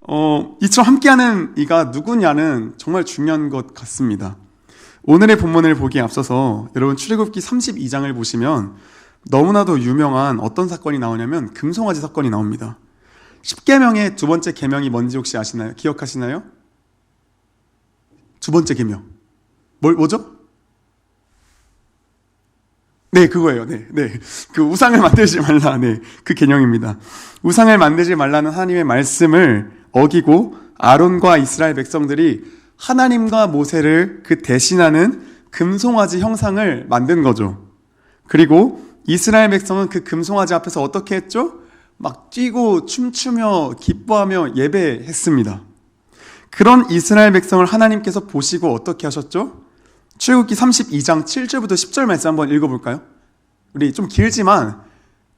어, 이처럼 함께하는 이가 누구냐는 정말 중요한 것 같습니다. 오늘의 본문을 보기에 앞서서 여러분 출애굽기 32장을 보시면 너무나도 유명한 어떤 사건이 나오냐면 금송아지 사건이 나옵니다. 10계명의 두 번째 계명이 뭔지 혹시 아시나요? 기억하시나요? 두 번째 계명. 뭘 뭐죠? 네, 그거예요. 네, 네. 그 우상을 만들지 말라. 네, 그 개념입니다. 우상을 만들지 말라는 하나님의 말씀을 어기고 아론과 이스라엘 백성들이 하나님과 모세를 그 대신하는 금송아지 형상을 만든 거죠. 그리고 이스라엘 백성은 그 금송아지 앞에서 어떻게 했죠? 막 뛰고 춤추며 기뻐하며 예배했습니다. 그런 이스라엘 백성을 하나님께서 보시고 어떻게 하셨죠? 출애굽기 32장 7절부터 10절 말씀 한번 읽어볼까요? 우리 좀 길지만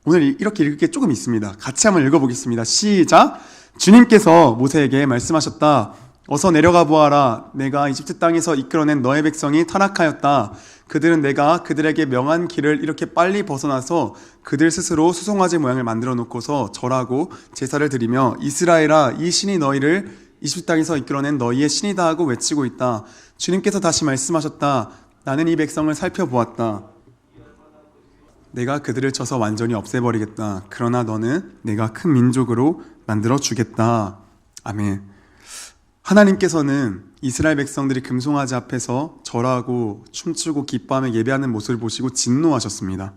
오늘 이렇게 읽을 게 조금 있습니다. 같이 한번 읽어보겠습니다. 시작. 주님께서 모세에게 말씀하셨다. 어서 내려가 보아라. 내가 이집트 땅에서 이끌어낸 너의 백성이 타락하였다. 그들은 내가 그들에게 명한 길을 이렇게 빨리 벗어나서 그들 스스로 수송아지 모양을 만들어 놓고서 절하고 제사를 드리며 이스라엘아 이 신이 너희를 이집트 땅에서 이끌어낸 너희의 신이다 하고 외치고 있다. 주님께서 다시 말씀하셨다. 나는 이 백성을 살펴보았다. 내가 그들을 쳐서 완전히 없애버리겠다. 그러나 너는 내가 큰 민족으로 만들어 주겠다. 아멘. 하나님께서는 이스라엘 백성들이 금송아지 앞에서 절하고 춤추고 기뻐하며 예배하는 모습을 보시고 진노하셨습니다.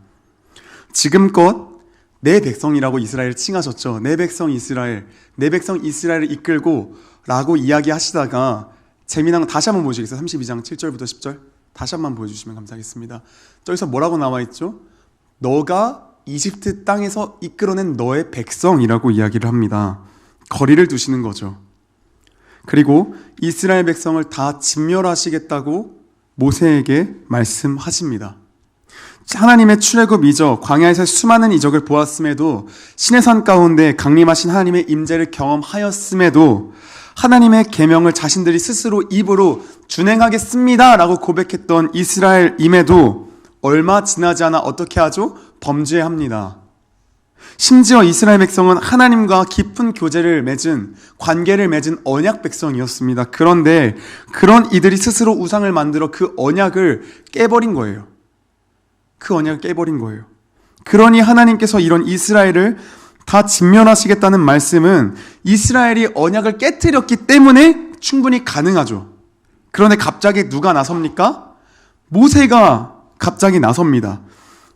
지금껏 내 백성이라고 이스라엘을 칭하셨죠. 내 백성 이스라엘, 내 백성 이스라엘을 이끌고 라고 이야기하시다가 재미난 거 다시 한번 보시겠어요? 32장 7절부터 10절. 다시 한번 보여주시면 감사하겠습니다. 저기서 뭐라고 나와 있죠? 너가 이집트 땅에서 이끌어낸 너의 백성이라고 이야기를 합니다. 거리를 두시는 거죠. 그리고 이스라엘 백성을 다 진멸하시겠다고 모세에게 말씀하십니다. 하나님의 출애굽 이적, 광야에서 수많은 이적을 보았음에도 신의 산 가운데 강림하신 하나님의 임재를 경험하였음에도 하나님의 계명을 자신들이 스스로 입으로 준행하겠습니다라고 고백했던 이스라엘임에도 얼마 지나지 않아 어떻게 하죠? 범죄합니다. 심지어 이스라엘 백성은 하나님과 깊은 교제를 맺은 관계를 맺은 언약 백성이었습니다. 그런데 그런 이들이 스스로 우상을 만들어 그 언약을 깨버린 거예요. 그 언약을 깨버린 거예요. 그러니 하나님께서 이런 이스라엘을 다 진멸하시겠다는 말씀은 이스라엘이 언약을 깨뜨렸기 때문에 충분히 가능하죠. 그런데 갑자기 누가 나섭니까? 모세가 갑자기 나섭니다.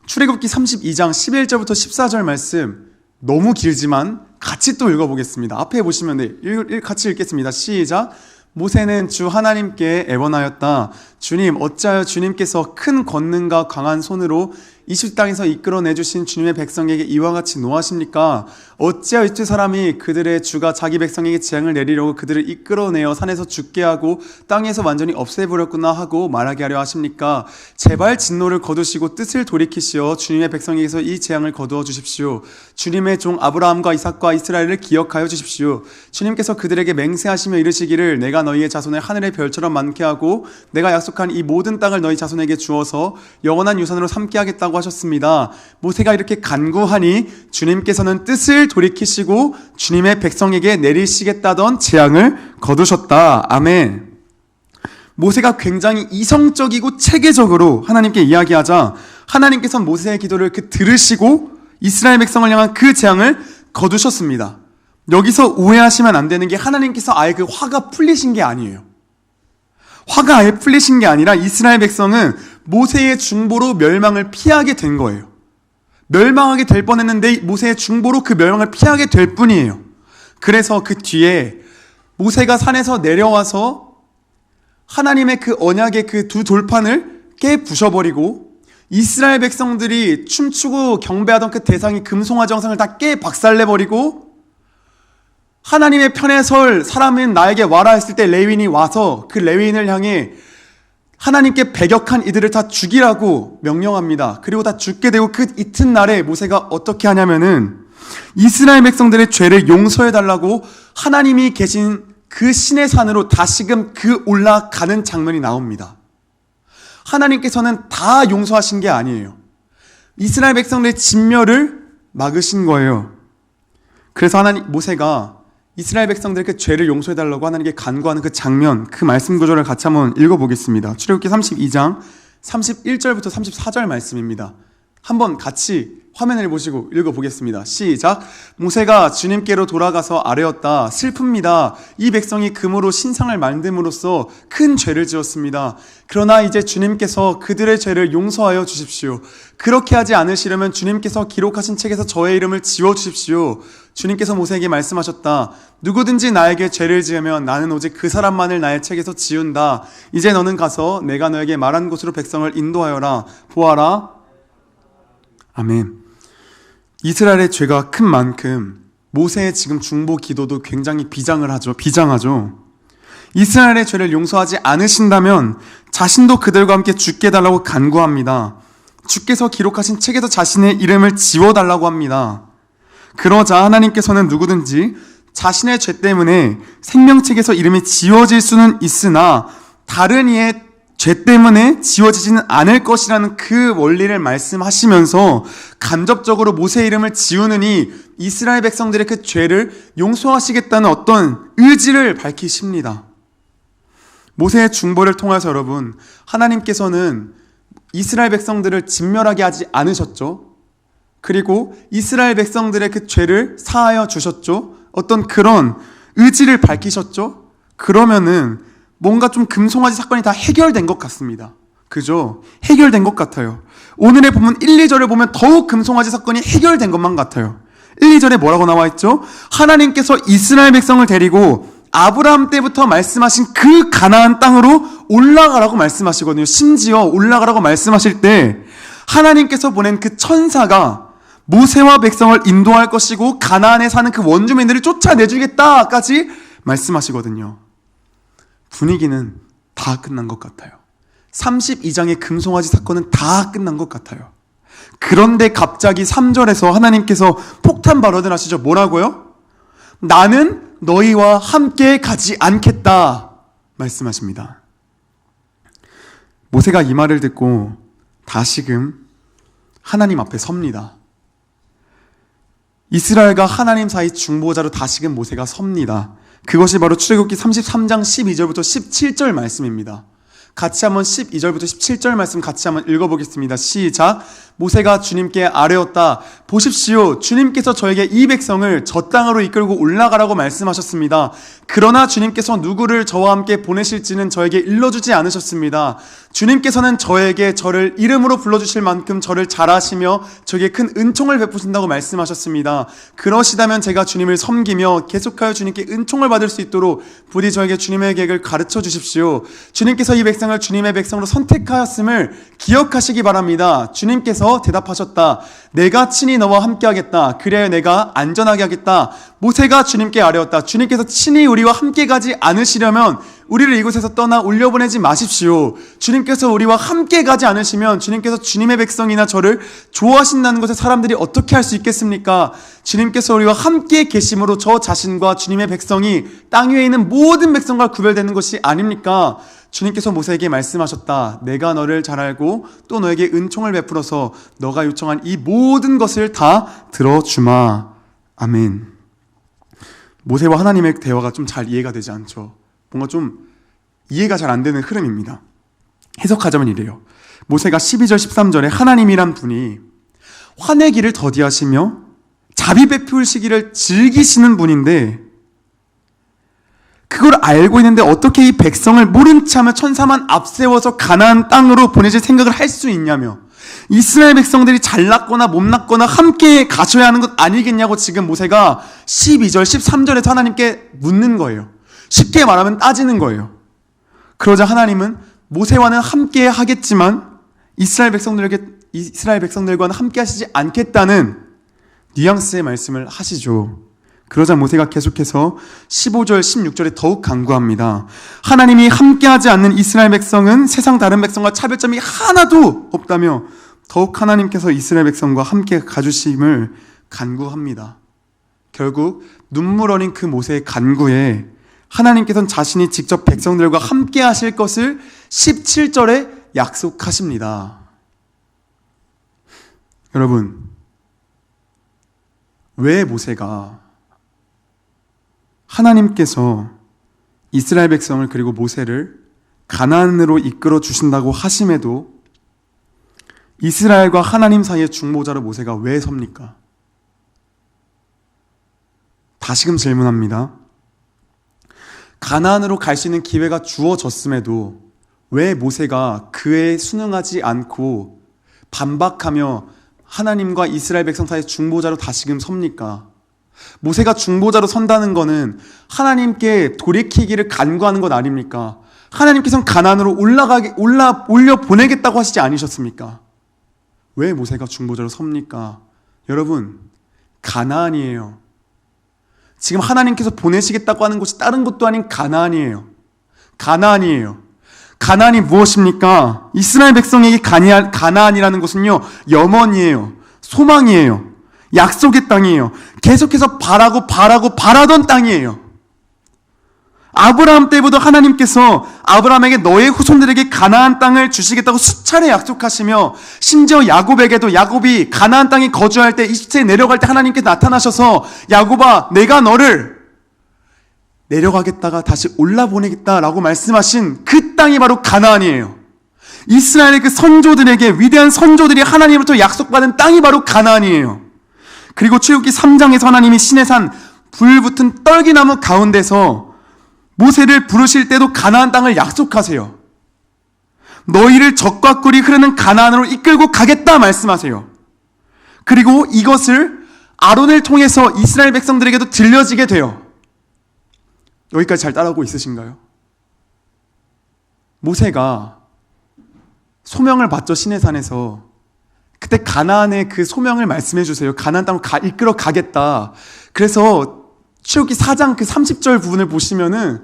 출애굽기 32장 11절부터 14절 말씀 너무 길지만 같이 또 읽어보겠습니다. 앞에 보시면 네, 같이 읽겠습니다. 시작. 모세는 주 하나님께 애원하였다. 주님, 어찌하여 주님께서 큰 권능과 강한 손으로 이집 땅에서 이끌어내 주신 주님의 백성에게 이와 같이 노하십니까? 어찌하여 이두 사람이 그들의 주가 자기 백성에게 재앙을 내리려고 그들을 이끌어내어 산에서 죽게 하고 땅에서 완전히 없애버렸구나 하고 말하게 하려 하십니까? 제발 진노를 거두시고 뜻을 돌이키시어 주님의 백성에게서 이 재앙을 거두어 주십시오. 주님의 종 아브라함과 이삭과 이스라엘을 기억하여 주십시오. 주님께서 그들에게 맹세하시며 이르시기를 내가 너희의 자손을 하늘의 별처럼 많게 하고 내가 약속한 이 모든 땅을 너희 자손에게 주어서 영원한 유산으로 삼게 하겠다고 하셨습니다. 모세가 이렇게 간구하니 주님께서는 뜻을 돌이키시고 주님의 백성에게 내리시겠다던 재앙을 거두셨다. 아멘. 모세가 굉장히 이성적이고 체계적으로 하나님께 이야기하자 하나님께서 모세의 기도를 그 들으시고 이스라엘 백성을 향한 그 재앙을 거두셨습니다. 여기서 오해하시면 안 되는 게 하나님께서 아예 그 화가 풀리신 게 아니에요. 화가 아예 풀리신 게 아니라 이스라엘 백성은 모세의 중보로 멸망을 피하게 된 거예요. 멸망하게 될 뻔했는데 모세의 중보로 그 멸망을 피하게 될 뿐이에요. 그래서 그 뒤에 모세가 산에서 내려와서 하나님의 그 언약의 그 두 돌판을 깨 부셔버리고 이스라엘 백성들이 춤추고 경배하던 그 대상이 금송화 정상을 다 깨 박살내버리고 하나님의 편에 설 사람은 나에게 와라 했을 때 레윈이 와서 그 레윈을 향해 하나님께 배격한 이들을 다 죽이라고 명령합니다. 그리고 다 죽게 되고 그 이튿날에 모세가 어떻게 하냐면은 이스라엘 백성들의 죄를 용서해 달라고 하나님이 계신 그 신의 산으로 다시금 그 올라가는 장면이 나옵니다. 하나님께서는 다 용서하신 게 아니에요. 이스라엘 백성들의 진멸을 막으신 거예요. 그래서 하나님 모세가 이스라엘 백성들에게 죄를 용서해 달라고 하나님께 간구하는 그 장면, 그 말씀 구조를 같이 한번 읽어 보겠습니다. 출애굽기 32장 31절부터 34절 말씀입니다. 한번 같이 화면을 보시고 읽어보겠습니다. 시작. 모세가 주님께로 돌아가서 아뢰었다. 슬픕니다. 이 백성이 금으로 신상을 만듦으로써 큰 죄를 지었습니다. 그러나 이제 주님께서 그들의 죄를 용서하여 주십시오. 그렇게 하지 않으시려면 주님께서 기록하신 책에서 저의 이름을 지워 주십시오. 주님께서 모세에게 말씀하셨다. 누구든지 나에게 죄를 지으면 나는 오직 그 사람만을 나의 책에서 지운다. 이제 너는 가서 내가 너에게 말한 곳으로 백성을 인도하여라. 보아라. 아멘. 이스라엘의 죄가 큰 만큼 모세의 지금 중보 기도도 굉장히 비장을 하죠. 비장하죠. 이스라엘의 죄를 용서하지 않으신다면 자신도 그들과 함께 죽게 달라고 간구합니다. 주께서 기록하신 책에서 자신의 이름을 지워달라고 합니다. 그러자 하나님께서는 누구든지 자신의 죄 때문에 생명책에서 이름이 지워질 수는 있으나 다른 이의 죄 때문에 지워지지는 않을 것이라는 그 원리를 말씀하시면서 간접적으로 모세 이름을 지우느니 이스라엘 백성들의 그 죄를 용서하시겠다는 어떤 의지를 밝히십니다. 모세의 중보를 통해서 여러분, 하나님께서는 이스라엘 백성들을 진멸하게 하지 않으셨죠. 그리고 이스라엘 백성들의 그 죄를 사하여 주셨죠. 어떤 그런 의지를 밝히셨죠. 그러면은 뭔가 좀 금송아지 사건이 다 해결된 것 같습니다. 그죠? 해결된 것 같아요. 오늘의 보면 1, 2절을 보면 더욱 금송아지 사건이 해결된 것만 같아요. 1, 2절에 뭐라고 나와 있죠? 하나님께서 이스라엘 백성을 데리고 아브라함 때부터 말씀하신 그 가나안 땅으로 올라가라고 말씀하시거든요. 심지어 올라가라고 말씀하실 때 하나님께서 보낸 그 천사가 모세와 백성을 인도할 것이고 가나안에 사는 그 원주민들을 쫓아내주겠다까지 말씀하시거든요. 분위기는 다 끝난 것 같아요. 32장의 금송아지 사건은 다 끝난 것 같아요. 그런데 갑자기 3절에서 하나님께서 폭탄 발언을 하시죠. 뭐라고요? 나는 너희와 함께 가지 않겠다. 말씀하십니다. 모세가 이 말을 듣고 다시금 하나님 앞에 섭니다. 이스라엘과 하나님 사이 중보자로 다시금 모세가 섭니다. 그것이 바로 출애굽기 33장 12절부터 17절 말씀입니다. 같이 한번 12절부터 17절 말씀 같이 한번 읽어보겠습니다. 시작. 모세가 주님께 아뢰었다. 보십시오. 주님께서 저에게 이 백성을 저 땅으로 이끌고 올라가라고 말씀하셨습니다. 그러나 주님께서 누구를 저와 함께 보내실지는 저에게 일러주지 않으셨습니다. 주님께서는 저에게 저를 이름으로 불러주실 만큼 저를 잘 아시며 저에게 큰 은총을 베푸신다고 말씀하셨습니다. 그러시다면 제가 주님을 섬기며 계속하여 주님께 은총을 받을 수 있도록 부디 저에게 주님의 계획을 가르쳐 주십시오. 주님께서 이 백성을 주님의 백성으로 선택하였음을 기억하시기 바랍니다. 주님께서 대답하셨다. 내가 친히 너와 함께 하겠다. 그래야 내가 안전하게 하겠다. 모세가 주님께 아뢰었다. 주님께서 친히 우리와 함께 가지 않으시려면 우리를 이곳에서 떠나 올려보내지 마십시오. 주님께서 우리와 함께 가지 않으시면 주님께서 주님의 백성이나 저를 좋아하신다는 것에 사람들이 어떻게 할 수 있겠습니까? 주님께서 우리와 함께 계심으로 저 자신과 주님의 백성이 땅 위에 있는 모든 백성과 구별되는 것이 아닙니까? 주님께서 모세에게 말씀하셨다. 내가 너를 잘 알고 또 너에게 은총을 베풀어서 너가 요청한 이 모든 것을 다 들어주마. 아멘. 모세와 하나님의 대화가 좀 잘 이해가 되지 않죠. 뭔가 좀 이해가 잘 안 되는 흐름입니다. 해석하자면 이래요. 모세가 12절 13절에 하나님이란 분이 화내기를 더디하시며 자비 베풀시기를 즐기시는 분인데 그걸 알고 있는데 어떻게 이 백성을 모른 채하며 천사만 앞세워서 가나안 땅으로 보내실 생각을 할 수 있냐며 이스라엘 백성들이 잘났거나 못났거나 함께 가셔야 하는 것 아니겠냐고 지금 모세가 12절 13절에서 하나님께 묻는 거예요. 쉽게 말하면 따지는 거예요. 그러자 하나님은 모세와는 함께 하겠지만 이스라엘 백성들에게 이스라엘 백성들과는 함께 하시지 않겠다는 뉘앙스의 말씀을 하시죠. 그러자 모세가 계속해서 15절, 16절에 더욱 강구합니다. 하나님이 함께하지 않는 이스라엘 백성은 세상 다른 백성과 차별점이 하나도 없다며 더욱 하나님께서 이스라엘 백성과 함께 가주심을 간구합니다. 결국 눈물 어린 그 모세의 간구에 하나님께서는 자신이 직접 백성들과 함께 하실 것을 17절에 약속하십니다. 여러분, 왜 모세가 하나님께서 이스라엘 백성을 그리고 모세를 가나안으로 이끌어 주신다고 하심에도 이스라엘과 하나님 사이의 중보자로 모세가 왜 섭니까? 다시금 질문합니다. 가나안으로 갈 수 있는 기회가 주어졌음에도 왜 모세가 그에 순응하지 않고 반박하며 하나님과 이스라엘 백성 사이의 중보자로 다시금 섭니까? 모세가 중보자로 선다는 것은 하나님께 돌이키기를 간구하는 것 아닙니까? 하나님께서는 가난으로 올라가게 올라 올려 보내겠다고 하시지 않으셨습니까? 왜 모세가 중보자로 섭니까? 여러분 가나안이에요. 지금 하나님께서 보내시겠다고 하는 곳이 다른 곳도 아닌 가나안이에요. 가나안이에요. 가나안이 무엇입니까? 이스라엘 백성에게 가나안이라는 것은요 염원이에요. 소망이에요. 약속의 땅이에요. 계속해서 바라고 바라고 바라던 땅이에요. 아브라함 때부터 하나님께서 아브라함에게 너의 후손들에게 가나안 땅을 주시겠다고 수차례 약속하시며 심지어 야곱에게도 야곱이 가나안 땅에 거주할 때 이집트에 내려갈 때 하나님께 나타나셔서 야곱아 내가 너를 내려가겠다가 다시 올라 보내겠다라고 말씀하신 그 땅이 바로 가나안이에요. 이스라엘의 그 선조들에게 위대한 선조들이 하나님으로부터 약속받은 땅이 바로 가나안이에요. 그리고 출애굽기 3장에서 하나님이 신의 산 불붙은 떨기나무 가운데서 모세를 부르실 때도 가나안 땅을 약속하세요. 너희를 적과 꿀이 흐르는 가나안으로 이끌고 가겠다 말씀하세요. 그리고 이것을 아론을 통해서 이스라엘 백성들에게도 들려지게 돼요. 여기까지 잘 따라오고 있으신가요? 모세가 소명을 받죠 신의 산에서 그때 가나안의 그 소명을 말씀해 주세요. 가나안 땅을 가, 이끌어 가겠다. 그래서 출기 4장 그 30절 부분을 보시면은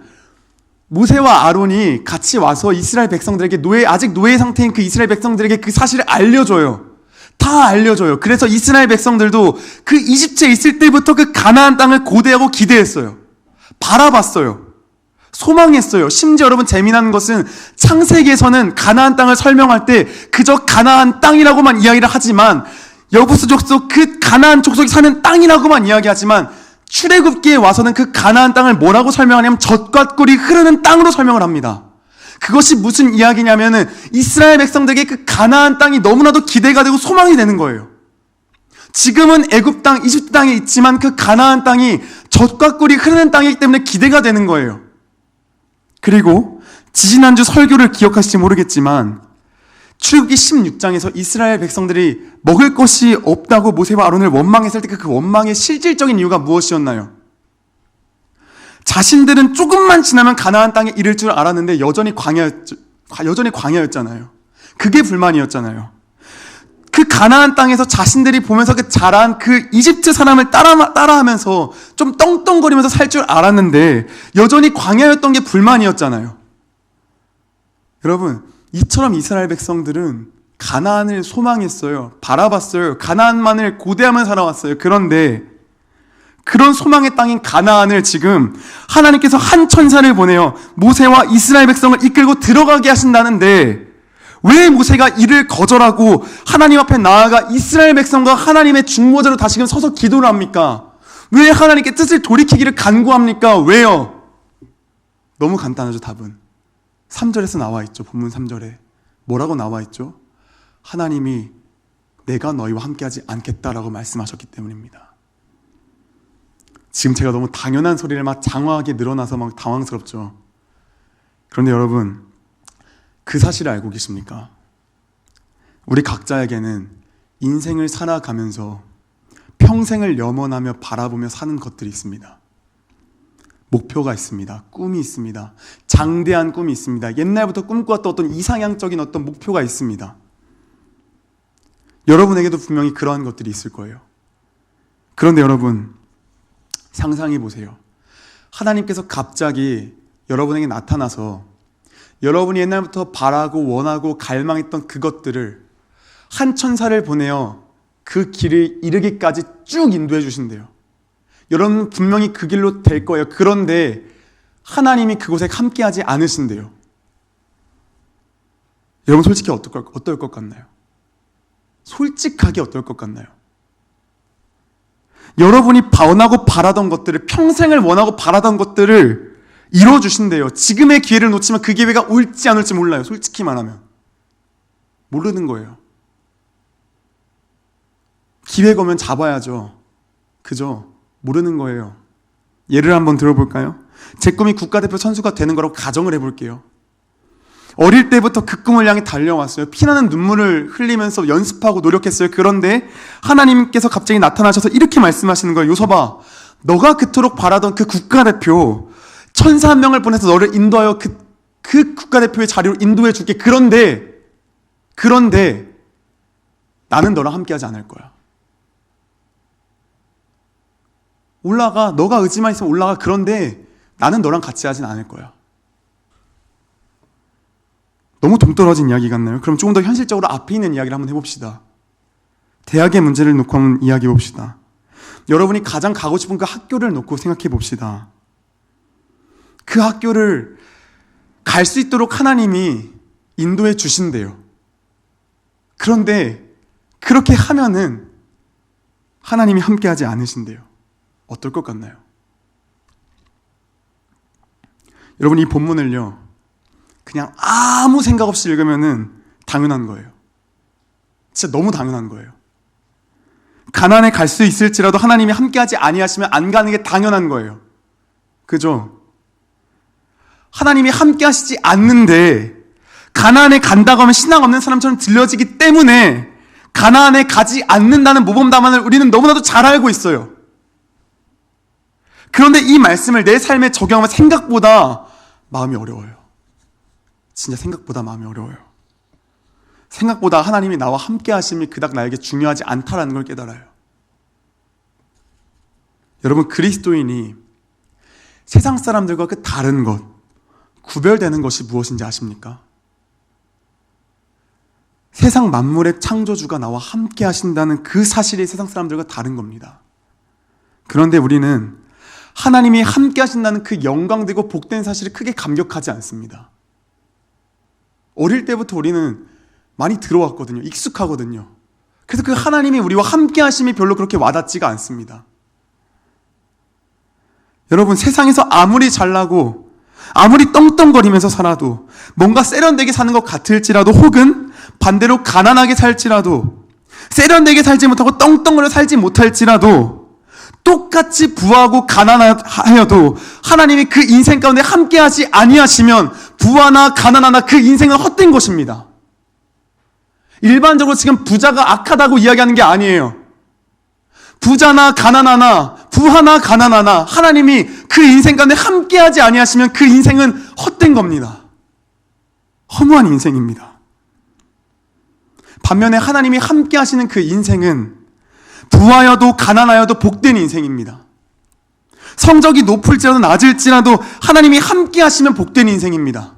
모세와 아론이 같이 와서 이스라엘 백성들에게 노예 아직 노예 상태인 그 이스라엘 백성들에게 그 사실을 알려줘요. 다 알려줘요. 그래서 이스라엘 백성들도 그 이집트에 있을 때부터 그 가나안 땅을 고대하고 기대했어요. 바라봤어요. 소망했어요. 심지어 여러분 재미난 것은 창세기에서는 가나안 땅을 설명할 때 그저 가나안 땅이라고만 이야기를 하지만 여부수 족속 그 가나안 족속이 사는 땅이라고만 이야기하지만 출애굽기에 와서는 그 가나안 땅을 뭐라고 설명하냐면 젖과 꿀이 흐르는 땅으로 설명을 합니다. 그것이 무슨 이야기냐면은 이스라엘 백성들에게 그 가나안 땅이 너무나도 기대가 되고 소망이 되는 거예요. 지금은 애굽 땅, 이집트 땅에 있지만 그 가나안 땅이 젖과 꿀이 흐르는 땅이기 때문에 기대가 되는 거예요. 그리고 지지난주 설교를 기억하실지 모르겠지만 출국기 16장에서 이스라엘 백성들이 먹을 것이 없다고 모세와 아론을 원망했을 때 그 원망의 실질적인 이유가 무엇이었나요? 자신들은 조금만 지나면 가나안 땅에 이를 줄 알았는데 여전히 광야였 여전히 광야였잖아요. 그게 불만이었잖아요. 그 가나안 땅에서 자신들이 보면서 그 자란 그 이집트 사람을 따라 따라하면서 좀 떵떵거리면서 살 줄 알았는데 여전히 광야였던 게 불만이었잖아요. 여러분, 이처럼 이스라엘 백성들은 가나안을 소망했어요. 바라봤어요. 가나안만을 고대하며 살아왔어요. 그런데 그런 소망의 땅인 가나안을 지금 하나님께서 한 천사를 보내요. 모세와 이스라엘 백성을 이끌고 들어가게 하신다는데 왜 모세가 이를 거절하고 하나님 앞에 나아가 이스라엘 백성과 하나님의 중보자로 다시금 서서 기도를 합니까? 왜 하나님께 뜻을 돌이키기를 간구합니까? 왜요? 너무 간단하죠, 답은. 3절에서 나와 있죠, 본문 3절에. 뭐라고 나와 있죠? 하나님이 내가 너희와 함께하지 않겠다라고 말씀하셨기 때문입니다. 지금 제가 너무 당연한 소리를 막 장황하게 늘어나서 막 당황스럽죠. 그런데 여러분, 그 사실을 알고 계십니까? 우리 각자에게는 인생을 살아가면서 평생을 염원하며 바라보며 사는 것들이 있습니다. 목표가 있습니다. 꿈이 있습니다. 장대한 꿈이 있습니다. 옛날부터 꿈꿔왔던 어떤 이상향적인 어떤 목표가 있습니다. 여러분에게도 분명히 그러한 것들이 있을 거예요. 그런데 여러분, 상상해 보세요. 하나님께서 갑자기 여러분에게 나타나서 여러분이 옛날부터 바라고 원하고 갈망했던 그것들을 한 천사를 보내어 그 길을 이르기까지 쭉 인도해 주신대요. 여러분 분명히 그 길로 될 거예요. 그런데 하나님이 그곳에 함께하지 않으신대요. 여러분 솔직히 어떨 것, 어떨 것 같나요? 솔직하게 어떨 것 같나요? 여러분이 원하고 바라던 것들을 평생을 원하고 바라던 것들을 이루어 주신대요. 지금의 기회를 놓치면 그 기회가 올지 안 올지 몰라요. 솔직히 말하면 모르는 거예요. 기회가 오면 잡아야죠. 그죠? 모르는 거예요. 예를 한번 들어볼까요? 제 꿈이 국가대표 선수가 되는 거라고 가정을 해볼게요. 어릴 때부터 그 꿈을 향해 달려왔어요. 피나는 눈물을 흘리면서 연습하고 노력했어요. 그런데 하나님께서 갑자기 나타나셔서 이렇게 말씀하시는 거예요. 요서봐, 너가 그토록 바라던 그 국가대표 천사 한 명을 보내서 너를 인도하여 그, 그 국가대표의 자리로 인도해 줄게. 그런데, 그런데 나는 너랑 함께하지 않을 거야. 올라가, 너가 의지만 있으면 올라가. 그런데 나는 너랑 같이 하진 않을 거야. 너무 동떨어진 이야기 같나요? 그럼 조금 더 현실적으로 앞에 있는 이야기를 한번 해봅시다. 대학의 문제를 놓고 한번 이야기해 봅시다. 여러분이 가장 가고 싶은 그 학교를 놓고 생각해 봅시다. 그 학교를 갈 수 있도록 하나님이 인도해 주신대요. 그런데 그렇게 하면은 하나님이 함께하지 않으신대요. 어떨 것 같나요? 여러분 이 본문을요. 그냥 아무 생각 없이 읽으면은 당연한 거예요. 진짜 너무 당연한 거예요. 가난에 갈 수 있을지라도 하나님이 함께하지 아니하시면 안 가는 게 당연한 거예요. 그죠? 하나님이 함께 하시지 않는데 가난에 간다고 하면 신앙 없는 사람처럼 들려지기 때문에 가난에 가지 않는다는 모범 답안을 우리는 너무나도 잘 알고 있어요. 그런데 이 말씀을 내 삶에 적용하면 생각보다 마음이 어려워요. 진짜 생각보다 마음이 어려워요. 생각보다 하나님이 나와 함께 하심이 그닥 나에게 중요하지 않다라는 걸 깨달아요. 여러분, 그리스도인이 세상 사람들과 그 다른 것, 구별되는 것이 무엇인지 아십니까? 세상 만물의 창조주가 나와 함께 하신다는 그 사실이 세상 사람들과 다른 겁니다. 그런데 우리는 하나님이 함께 하신다는 그 영광되고 복된 사실을 크게 감격하지 않습니다. 어릴 때부터 우리는 많이 들어왔거든요. 익숙하거든요. 그래서 그 하나님이 우리와 함께 하심이 별로 그렇게 와닿지가 않습니다. 여러분, 세상에서 아무리 잘나고, 아무리 떵떵거리면서 살아도, 뭔가 세련되게 사는 것 같을지라도, 혹은 반대로 가난하게 살지라도, 세련되게 살지 못하고 떵떵거려 살지 못할지라도, 똑같이 부하고 가난하여도 하나님이 그 인생 가운데 함께 하지 아니하시면 부하나 가난하나 그 인생은 헛된 것입니다. 일반적으로 지금 부자가 악하다고 이야기하는 게 아니에요. 부자나 가난하나 부하나 가난하나 하나님이 그 인생 가운데 함께하지 아니하시면 그 인생은 헛된 겁니다. 허무한 인생입니다. 반면에 하나님이 함께하시는 그 인생은 부하여도 가난하여도 복된 인생입니다. 성적이 높을지라도 낮을지라도 하나님이 함께 하시면 복된 인생입니다.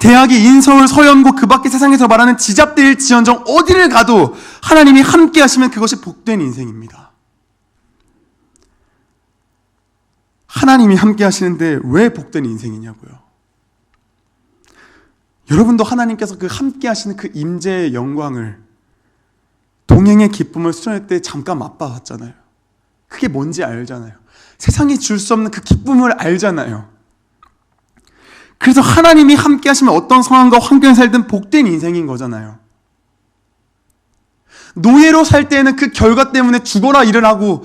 대학이 인서울, 서연고 그 밖의 세상에서 말하는 지잡대일 지연정 어디를 가도 하나님이 함께 하시면 그것이 복된 인생입니다. 하나님이 함께 하시는데 왜 복된 인생이냐고요. 여러분도 하나님께서 그 함께 하시는 그 임재의 영광을 동행의 기쁨을 수련회 때 잠깐 맛봐봤잖아요. 그게 뭔지 알잖아요. 세상이 줄 수 없는 그 기쁨을 알잖아요. 그래서 하나님이 함께 하시면 어떤 상황과 환경에 살든 복된 인생인 거잖아요. 노예로 살 때에는 그 결과 때문에 죽어라 일을 하고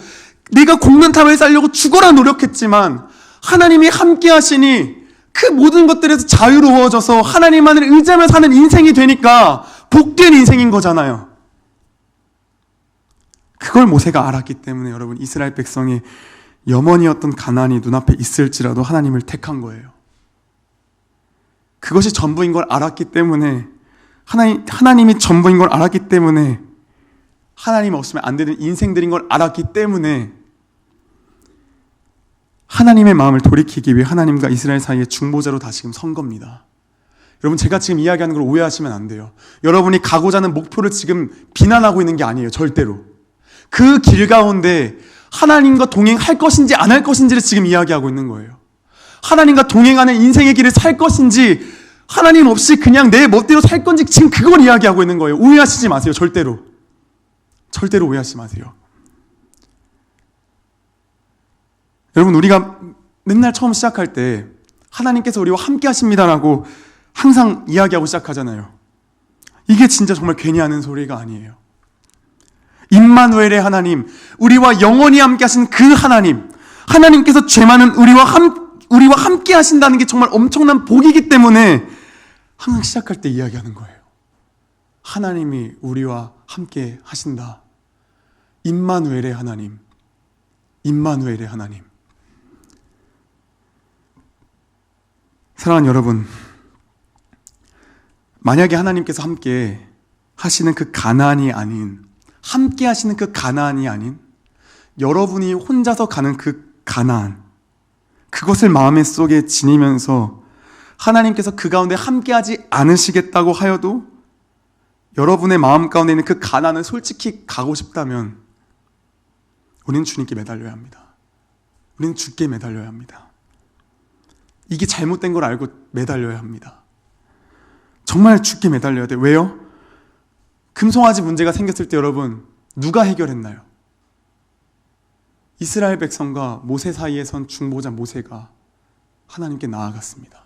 네가 공면탑을 쌓려고 죽어라 노력했지만 하나님이 함께 하시니 그 모든 것들에서 자유로워져서 하나님만을 의지하며 사는 인생이 되니까 복된 인생인 거잖아요. 그걸 모세가 알았기 때문에 여러분 이스라엘 백성이 염원이었던 가난이 눈앞에 있을지라도 하나님을 택한 거예요. 그것이 전부인 걸 알았기 때문에 하나님 하나님이 전부인 걸 알았기 때문에 하나님 없으면 안 되는 인생들인 걸 알았기 때문에 하나님의 마음을 돌이키기 위해 하나님과 이스라엘 사이에 중보자로 다시금 선 겁니다. 여러분 제가 지금 이야기하는 걸 오해하시면 안 돼요. 여러분이 가고자 하는 목표를 지금 비난하고 있는 게 아니에요. 절대로. 그 길 가운데 하나님과 동행할 것인지 안 할 것인지를 지금 이야기하고 있는 거예요. 하나님과 동행하는 인생의 길을 살 것인지 하나님 없이 그냥 내 멋대로 살 건지 지금 그걸 이야기하고 있는 거예요. 오해하시지 마세요. 절대로. 절대로 오해하지 마세요. 여러분, 우리가 맨날 처음 시작할 때 하나님께서 우리와 함께 하십니다라고 항상 이야기하고 시작하잖아요. 이게 진짜 정말 괜히 하는 소리가 아니에요. 임마누엘의 하나님, 우리와 영원히 함께 하신 그 하나님, 하나님께서 죄 많은 우리와 함, 우리와 함께 하신다는 게 정말 엄청난 복이기 때문에 항상 시작할 때 이야기하는 거예요. 하나님이 우리와 함께 하신다. 임마누엘의 하나님, 임마누엘의 하나님. 사랑하는 여러분, 만약에 하나님께서 함께 하시는 그 가난이 아닌 함께 하시는 그 가난이 아닌 여러분이 혼자서 가는 그 가난 그것을 마음의 속에 지니면서 하나님께서 그 가운데 함께 하지 않으시겠다고 하여도 여러분의 마음 가운데 있는 그 가난을 솔직히 가고 싶다면 우리는 주님께 매달려야 합니다. 우리는 주께 매달려야 합니다. 이게 잘못된 걸 알고 매달려야 합니다. 정말 죽게 매달려야 돼. 왜요? 금송아지 문제가 생겼을 때 여러분, 누가 해결했나요? 이스라엘 백성과 모세 사이에 선 중보자 모세가 하나님께 나아갔습니다.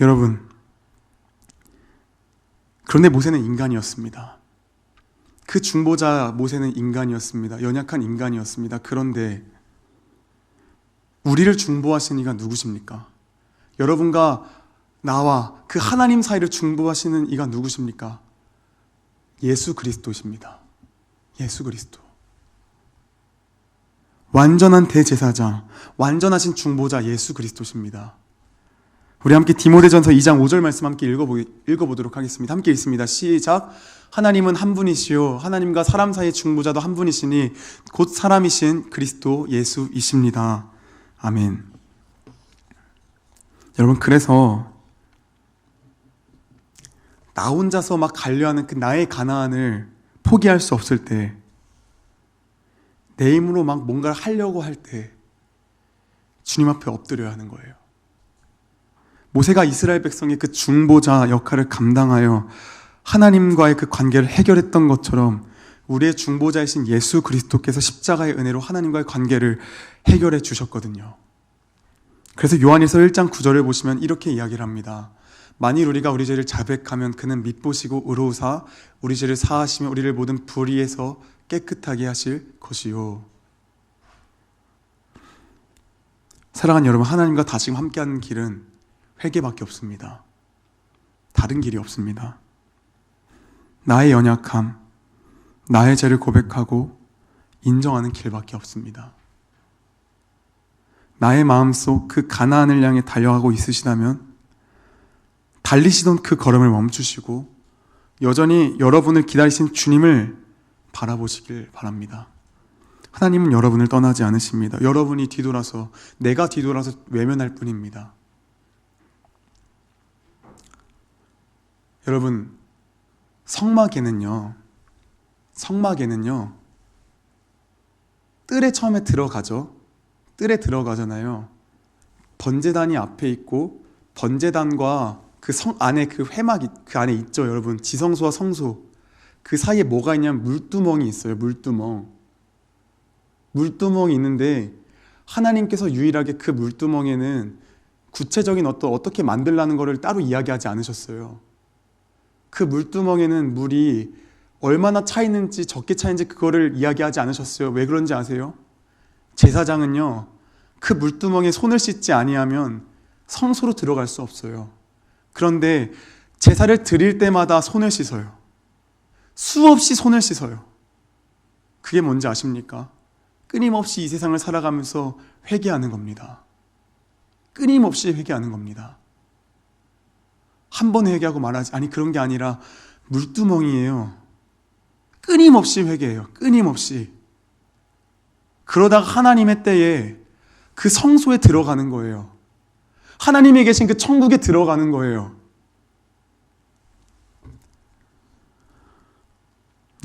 여러분, 그런데 모세는 인간이었습니다. 그 중보자 모세는 인간이었습니다. 연약한 인간이었습니다. 그런데 우리를 중보하신 이가 누구십니까? 여러분과 나와 그 하나님 사이를 중보하시는 이가 누구십니까? 예수 그리스도십니다. 예수 그리스도. 완전한 대제사장, 완전하신 중보자 예수 그리스도십니다. 우리 함께 디모데전서 2장 5절 말씀 함께 읽어보, 읽어보도록 하겠습니다. 함께 읽습니다. 시작. 하나님은 한 분이시요. 하나님과 사람 사이의 중보자도 한 분이시니 곧 사람이신 그리스도 예수이십니다. 아멘. 여러분, 그래서 나 혼자서 막 갈려하는 그 나의 가난을 포기할 수 없을 때, 내 힘으로 막 뭔가를 하려고 할 때, 주님 앞에 엎드려야 하는 거예요. 모세가 이스라엘 백성의 그 중보자 역할을 감당하여 하나님과의 그 관계를 해결했던 것처럼 우리의 중보자이신 예수 그리스도께서 십자가의 은혜로 하나님과의 관계를 해결해 주셨거든요. 그래서 요한일서 1장 9절을 보시면 이렇게 이야기를 합니다. 만일 우리가 우리 죄를 자백하면 그는 믿보시고 의로우사 우리 죄를 사하시며 우리를 모든 불의에서 깨끗하게 하실 것이요. 사랑하는 여러분, 하나님과 다시금 함께하는 길은 회개밖에 없습니다. 다른 길이 없습니다. 나의 연약함, 나의 죄를 고백하고 인정하는 길밖에 없습니다. 나의 마음속 그 가나안을 향해 달려가고 있으시다면 달리시던 그 걸음을 멈추시고 여전히 여러분을 기다리신 주님을 바라보시길 바랍니다. 하나님은 여러분을 떠나지 않으십니다. 여러분이 뒤돌아서 내가 뒤돌아서 외면할 뿐입니다. 여러분 성막에는요. 성막에는요. 뜰에 처음에 들어가죠. 뜰에 들어가잖아요. 번제단이 앞에 있고 번제단과 그 성 안에 그 회막이 그 안에 있죠, 여러분. 지성소와 성소. 그 사이에 뭐가 있냐면 물두멍이 있어요. 물두멍. 물두멍이 있는데 하나님께서 유일하게 그 물두멍에는 구체적인 어떤 어떻게 만들라는 것을 따로 이야기하지 않으셨어요. 그 물두멍에는 물이 얼마나 차 있는지 적게 차 있는지 그거를 이야기하지 않으셨어요. 왜 그런지 아세요? 제사장은요. 그 물두멍에 손을 씻지 아니하면 성소로 들어갈 수 없어요. 그런데 제사를 드릴 때마다 손을 씻어요. 수없이 손을 씻어요. 그게 뭔지 아십니까? 끊임없이 이 세상을 살아가면서 회개하는 겁니다. 끊임없이 회개하는 겁니다. 한 번 회개하고 말하지 아니 그런 게 아니라 물두멍이에요. 끊임없이 회개해요. 끊임없이. 그러다가 하나님의 때에 그 성소에 들어가는 거예요. 하나님이 계신 그 천국에 들어가는 거예요.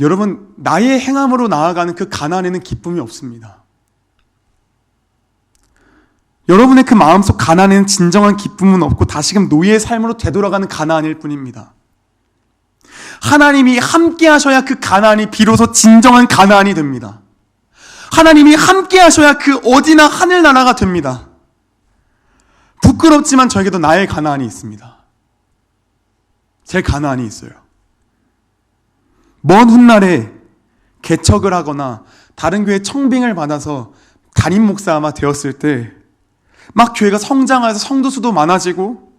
여러분, 나의 행함으로 나아가는 그 가난에는 기쁨이 없습니다. 여러분의 그 마음속 가난에는 진정한 기쁨은 없고 다시금 노예의 삶으로 되돌아가는 가난일 뿐입니다. 하나님이 함께 하셔야 그 가난이 비로소 진정한 가난이 됩니다. 하나님이 함께 하셔야 그 어디나 하늘나라가 됩니다. 부끄럽지만 저에게도 나의 가나안이 있습니다. 제 가나안이 있어요. 먼 훗날에 개척을 하거나 다른 교회 청빙을 받아서 담임 목사가 되었을 때 막 교회가 성장해서 성도 수도 많아지고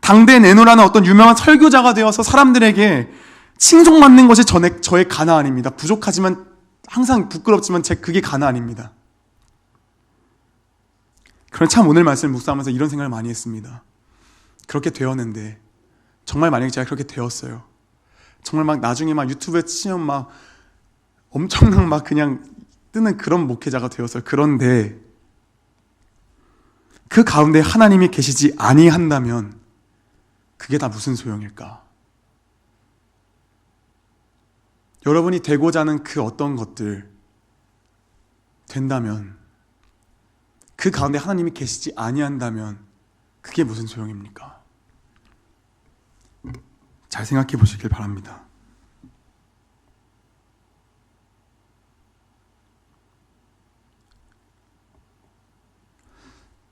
당대 내노라는 어떤 유명한 설교자가 되어서 사람들에게 칭송받는 것이 전에 저의 가나안입니다. 부족하지만 항상 부끄럽지만 제 그게 가나안입니다. 그런 참 오늘 말씀 묵상하면서 이런 생각을 많이 했습니다. 그렇게 되었는데 정말 만약에 제가 그렇게 되었어요. 정말 막 나중에 막 유튜브에 치면 막 엄청난 막 그냥 뜨는 그런 목회자가 되었어요. 그런데 그 가운데 하나님이 계시지 아니한다면 그게 다 무슨 소용일까? 여러분이 되고자 하는 그 어떤 것들 된다면 그 가운데 하나님이 계시지 아니한다면 그게 무슨 소용입니까? 잘 생각해 보시길 바랍니다.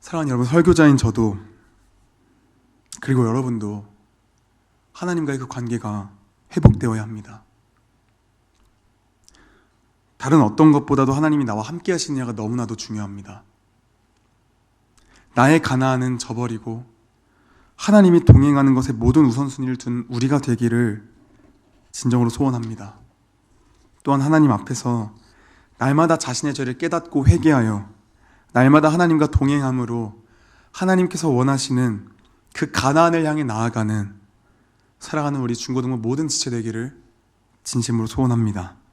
사랑하는 여러분, 설교자인 저도 그리고 여러분도 하나님과의 그 관계가 회복되어야 합니다. 다른 어떤 것보다도 하나님이 나와 함께 하시느냐가 너무나도 중요합니다. 나의 가나안은 저버리고 하나님이 동행하는 것에 모든 우선순위를 둔 우리가 되기를 진정으로 소원합니다. 또한 하나님 앞에서 날마다 자신의 죄를 깨닫고 회개하여 날마다 하나님과 동행함으로 하나님께서 원하시는 그 가나안을 향해 나아가는 살아가는 우리 중고등부 모든 지체 되기를 진심으로 소원합니다.